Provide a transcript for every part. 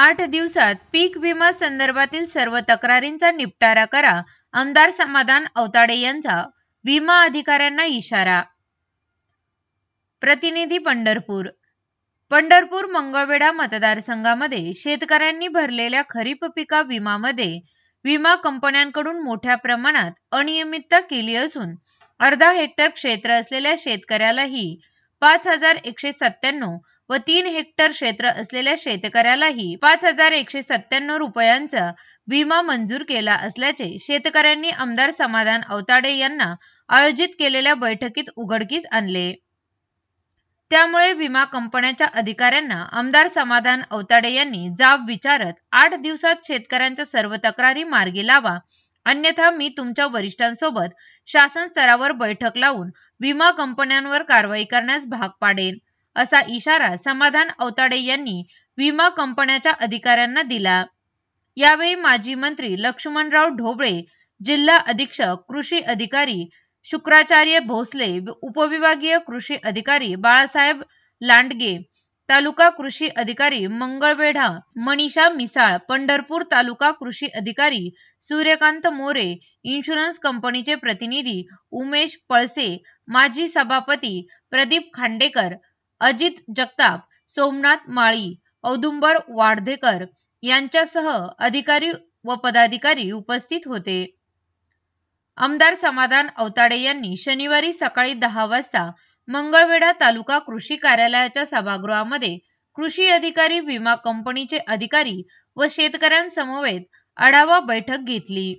आठ दिवसात पीक विमा संदर्भातील सर्व तक्रारींचा निपटारा करा. आमदार समाधान अवताडे यांचा विमा अधिकाऱ्यांना इशारा. प्रतिनिधी पंढरपूर. पंढरपूर मंगळवेढा मतदारसंघामध्ये शेतकऱ्यांनी भरलेल्या खरीप पिका विमामध्ये विमा कंपन्यांकडून मोठ्या प्रमाणात अनियमितता केली असून अर्धा हेक्टर क्षेत्र असलेल्या शेतकऱ्यालाही पाच हजार एकशे सत्त्याण्णव व तीन हेक्टर क्षेत्र असलेल्या शेतकऱ्यालाही पाच हजार एकशे सत्त्याण्णव रुपयांचा विमा मंजूर केला असल्याचे शेतकऱ्यांनी आमदार समाधान अवताडे यांना आयोजित केलेल्या बैठकीत उघडकीस आणले. त्यामुळे विमा कंपन्याच्या अधिकाऱ्यांना आमदार समाधान अवताडे यांनी जाब विचारत आठ दिवसात शेतकऱ्यांच्या सर्व तक्रारी मार्गी लावा अन्यथा मी तुमच्या वरिष्ठांसोबत शासन स्तरावर बैठक लावून विमा कंपन्यांवर कारवाई करण्यास भाग पाडेन असा इशारा समाधान अवताडे यांनी विमा कंपन्याच्या अधिकाऱ्यांना दिला. यावेळी माजी मंत्री लक्ष्मणराव ढोबळे जिल्हा अधीक्षक कृषी अधिकारी शुक्राचार्य भोसले उपविभागीय कृषी अधिकारी बाळासाहेब लांडगे तालुका कृषी अधिकारी मंगळवेढा मनीषा मिसाळ पंढरपूर तालुका कृषी अधिकारी सूर्यकांत मोरे इन्शुरन्स कंपनीचे प्रतिनिधी उमेश पळसे माजी सभापती प्रदीप खांडेकर अजित जगताप सोमनाथ माळी औदुंबर वाढधेकर यांच्यासह अधिकारी व पदाधिकारी उपस्थित होते. आमदार समाधान अवताडे यांनी शनिवारी सकाळी दहा वाजता मंगळवेढा तालुका कृषी कार्यालयाच्या सभागृहामध्ये कृषी अधिकारी विमा कंपनीचे अधिकारी व शेतकऱ्यांसमवेत आढावा बैठक घेतली.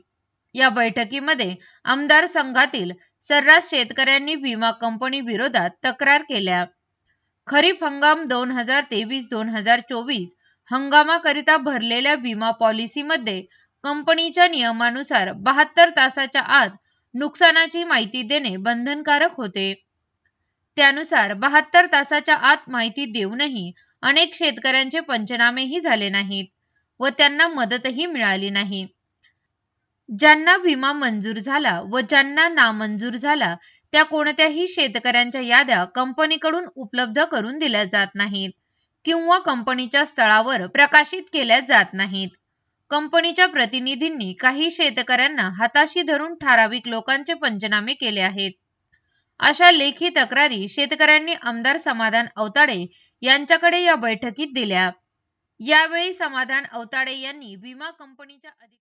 या बैठकीमध्ये आमदार संघातील सर्रास शेतकऱ्यांनी विमा कंपनी विरोधात तक्रार केल्या. खरीप हंगाम दोन हजार तेवीस दोन हजार चोवीस हंगामाकरिता भरलेल्या विमा पॉलिसीमध्ये कंपनीच्या नियमानुसार बहात्तर तासाच्या आत नुकसानाची माहिती देणे बंधनकारक होते. त्यानुसार बहात्तर तासाच्या आत माहिती देऊनही अनेक शेतकऱ्यांचे पंचनामेही झाले नाहीत व त्यांना मदतही मिळाली नाही. ज्यांना विमा मंजूर झाला व ज्यांना नामंजूर झाला त्या कोणत्याही शेतकऱ्यांच्या याद्या कंपनीकडून उपलब्ध करून दिल्या जात नाहीत किंवा कंपनीच्या स्थळावर प्रकाशित केल्या जात नाहीत. कंपनीच्या प्रतिनिधींनी काही शेतकऱ्यांना हाताशी धरून ठराविक लोकांचे पंचनामे केले आहेत. अशा लेखी तक्रारी शेतकऱ्यांनी आमदार समाधान अवताडे यांच्याकडे या बैठकीत दिल्या. यावेळी समाधान अवताडे यांनी विमा कंपनीच्या अधिक